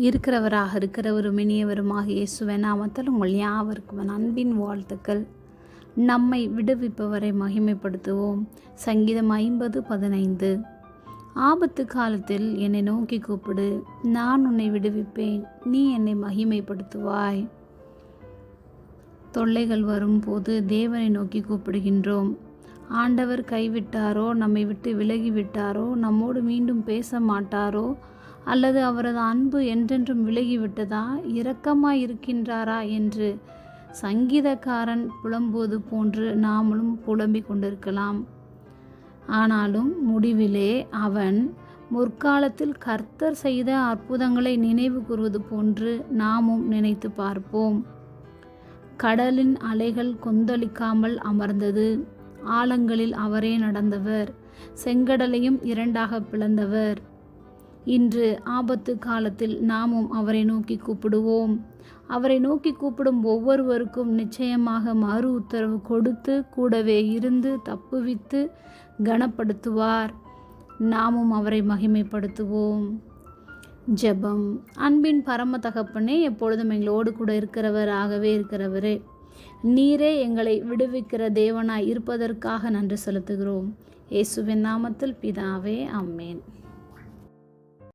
இருக்கிறவராக இருக்கிறவரும் இனியவருமாக இயேசுவின் நாமத்தில் உங்கள் யாவருக்கும் அன்பின் வாழ்த்துக்கள். நம்மை விடுவிப்பவரை மகிமைப்படுத்துவோம். சங்கீதம் ஐம்பது பதினைந்து. ஆபத்து காலத்தில் என்னை நோக்கி கூப்பிடு. நான் உன்னை விடுவிப்பேன். நீ என்னை மகிமைப்படுத்துவாய். தொல்லைகள் வரும்போது தேவனை நோக்கி கூப்பிடுகின்றோம். ஆண்டவர் கைவிட்டாரோ நம்மை விட்டு விலகிவிட்டாரோ நம்மோடு மீண்டும் பேச மாட்டாரோ அல்லது அவரது அன்பு என்றென்றும் விலகிவிட்டதா? இரக்கமாய் இருக்கின்றாரா என்று சங்கீதக்காரன் புலம்போது போன்று நாமளும் புலம்பிக் கொண்டிருக்கலாம். ஆனாலும் முடிவிலே அவன் முற்காலத்தில் கர்த்தர் செய்த அற்புதங்களை நினைவு கூறுவது போன்று நாமும் நினைத்து பார்ப்போம். கடலின் அலைகள் கொந்தளிக்காமல் அமர்ந்தது. ஆழங்களில் அவரே நடந்தவர். செங்கடலையும் இரண்டாக பிளந்தவர். இன்று ஆபத்து காலத்தில் நாமும் அவரை நோக்கி கூப்பிடுவோம். அவரை நோக்கி கூப்பிடும் ஒவ்வொருவருக்கும் நிச்சயமாக மறு உத்தரவு கொடுத்து கூடவே இருந்து தப்புவித்து கனப்படுத்துவார். நாமும் அவரை மகிமைப்படுத்துவோம். ஜெபம். அன்பின் பரம தகப்பனே எப்பொழுதும் எங்களோடு கூட இருக்கிறவராகவே இருக்கிறவரே. நீரே எங்களை விடுவிக்கிற தேவனாய் இருப்பதற்காக நன்றி செலுத்துகிறோம். இயேசுவின் நாமத்தில் பிதாவே அம்மேன்